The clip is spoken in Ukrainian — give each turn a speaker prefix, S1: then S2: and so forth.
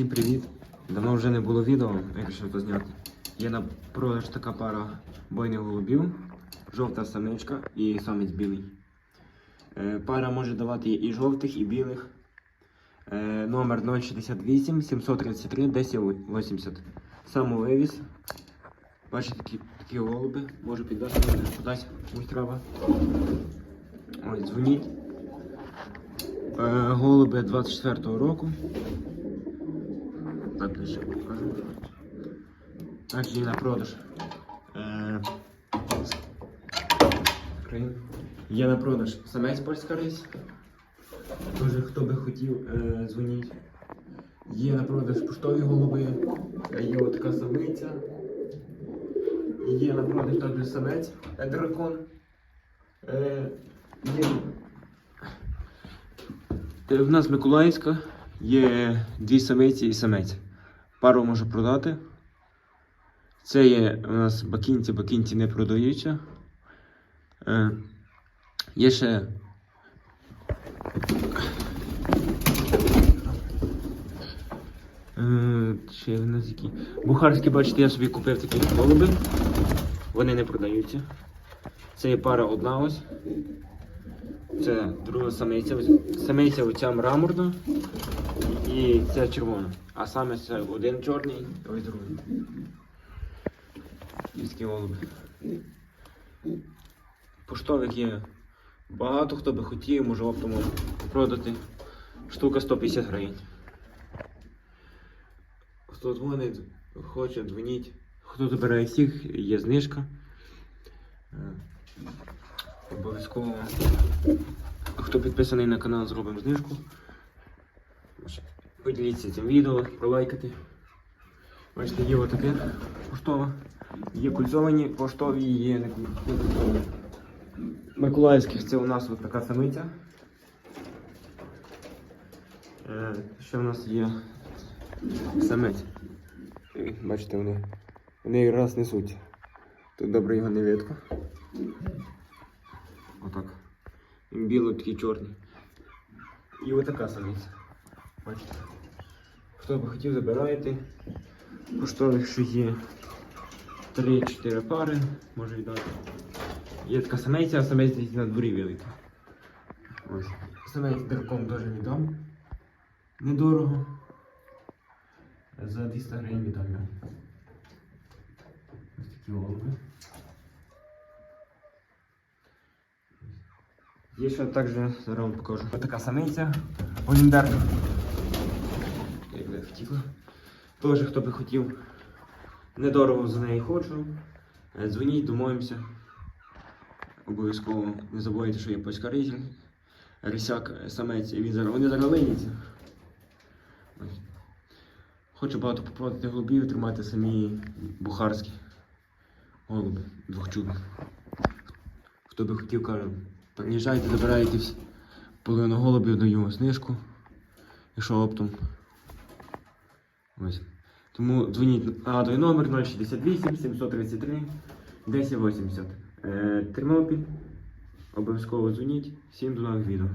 S1: Всім привіт! Давно вже не було відео, я вирішив то зняти. Є на продаж така пара бойних голубів, жовта самичка і самець білий. Е, Пара може давати і жовтих, і білих. Е, Номер 068 733 1080. Самовивіз. Бачите такі, такі голуби. Можу підвести кудись, комусь треба. Ось, дзвоніть. Е, Голуби 24-го року. Так, ще покажу. Так, є на продаж. Е, Є на продаж самець польська рись. Дуже хто би хотів, е, дзвоніть. Є на продаж поштові голуби. Е, Є от така самиця. Є на продаж також самець е, дракон. Є В нас Миколаївська є дві самиці і самець. Пару можу продати. Це є у нас бакінці, бакінці не продаються. Е, є ще. Е, ще в нас які. Бухарські, бачите, я собі купив такі голуби. Вони не продаються. Це є пара одна ось. Це друга самиця. Самиця оця мраморна і ця червона. А саме це один чорний, ось другий. Київські голуби. Поштових є багато, хто би хотів, може оптом продати. Штука 150 гривень. Хто дзвонить, хоче, дзвоніть. Хто забирає всіх, є знижка. Обов'язково. Хто підписаний на канал, зробимо знижку. Поділіться цим відео, пролайкати. Бачите, є отаке поштова. Є кульцовані поштові, є не кульцовані. Миколаївських це у нас от така самиця. Е, Ще у нас є самець. Бачите, вони, вони якраз несуть. Тут добре його не видко. Отак. Білий, такий чорний. І отака самиця. Бачите. Хто би хотів, забираєте. Поштових ще є 3-4 пари, може віддати. Є така самиця, а самець на дворі великий. Ось. Самець дракон теж віддам. Недорого. За 200 гривень віддам. Ось такі голуби. Є ще також, зараз вам покажу. Ось така самиця Олімбер. Як хотіла. Теж хто би хотів. Недорого за неї хочу. Е, Дзвоніть, домовимося. Обов'язково не забувайте, що є польська різь. Рисяк, е, самець, і він зараз. Вони зараз линяться. Хочу багато попродати голубів, тримати самі бухарські голуби двохчубні. Хто би хотів, кажу, приїжджайте, добирайтесь. Половину голубів даю знижку. Якщо оптом. Ось. Тому дзвоніть на той номер 068 733 1080. Е, Тернопіль. Обов'язково дзвоніть. Всім до нових відео.